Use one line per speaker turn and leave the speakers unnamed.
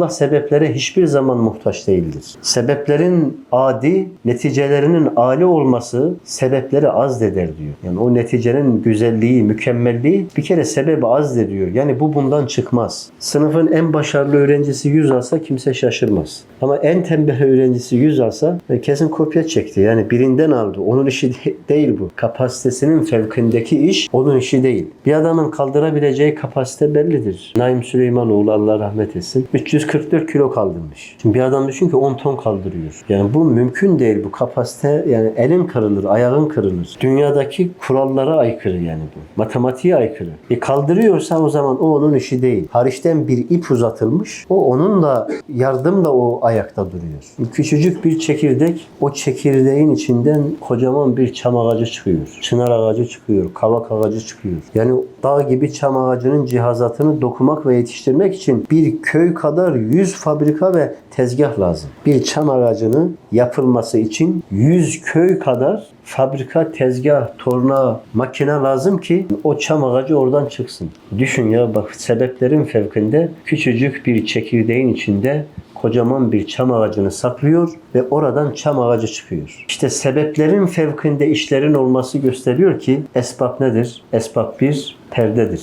Allah sebeplere hiçbir zaman muhtaç değildir. Sebeplerin adi, neticelerinin âli olması sebepleri azdeder diyor. Yani o neticenin güzelliği, mükemmelliği bir kere sebebi azdediyor. Yani bu bundan çıkmaz. Sınıfın en başarılı öğrencisi 100 alsa kimse şaşırmaz. Ama en tembel öğrencisi 100 alsa e, kesin kopya çekti. Yani birinden aldı. Onun işi de- değil bu. Kapasitesinin fevkindeki iş onun işi değil. Bir adamın kaldırabileceği kapasite bellidir. Naim Süleymanoğlu Allah rahmet etsin. 344 kilo kaldırmış. Şimdi bir adam düşün ki 10 ton kaldırıyor. Yani bu mümkün değil. Bu kapasite yani elin kırılır, ayağın kırılır. Dünyadaki kurallara aykırı yani bu. Matematiğe aykırı. E kaldırıyorsa o zaman o onun işi değil. Hariçten bir ip uzatılmış. O onunla yardımla o ayakta duruyor. Küçücük bir çekirdek o çekirdeğin içinden kocaman bir çam ağacı çıkıyor. Çınar ağacı çıkıyor. Kavak ağacı çıkıyor. Yani dağ gibi çam ağacının cihazatını dokumak ve yetiştirmek için bir köy kadar 100 fabrika ve tezgah lazım. Bir çam ağacını yapılması için 100 köy kadar fabrika, tezgah, torna, makine lazım ki o çam ağacı oradan çıksın. Düşün ya bak sebeplerin fevkinde küçücük bir çekirdeğin içinde kocaman bir çam ağacını saklıyor ve oradan çam ağacı çıkıyor. İşte sebeplerin fevkinde işlerin olması gösteriyor ki esbab nedir? Esbab bir perdedir.